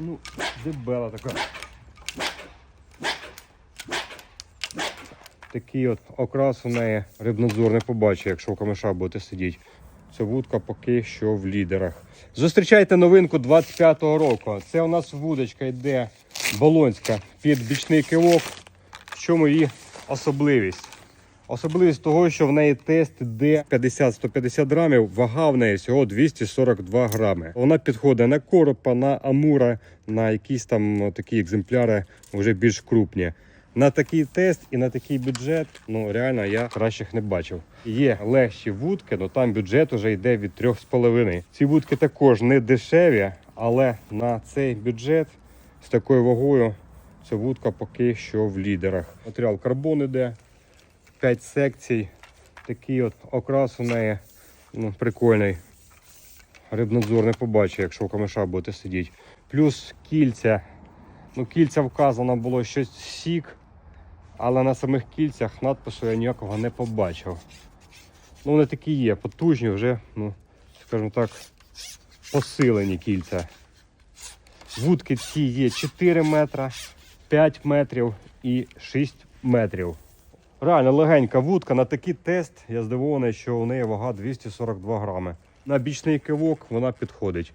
Ну, дебела така. Такий от окрас у неї рибнадзор не побачить, якщо в камеша будете сидіти. Це вудка поки що в лідерах. Зустрічайте новинку 25-го року. Це у нас вудочка йде болонська під бічний кивок. В чому її особливість? Особливість того, що в неї тест йде 50-150 грамів, вага в неї всього 242 грами. Вона підходить на коропа, на амура, на якісь там такі екземпляри вже більш крупні. На такий тест і на такий бюджет, ну реально я кращих не бачив. Є легші вудки, але там бюджет вже йде від 3,5. Ці вудки також не дешеві, але на цей бюджет з такою вагою ця вудка поки що в лідерах. Матеріал карбон іде, 5 секцій. Такий от окрас у неї ну, прикольний. Рибнадзор не побачить, якщо в камеша будете сидіти. Плюс кільця. Ну, кільця вказано було щось сік, але на самих кільцях надпису я ніякого не побачив. Ну, вони такі є, потужні вже, ну, скажімо так, посилені кільця. Вудки ці є 4 метра, 5 метрів і 6 метрів. Реально легенька вудка. На такий тест я здивований, що у неї вага 242 грами. На бічний кивок вона підходить.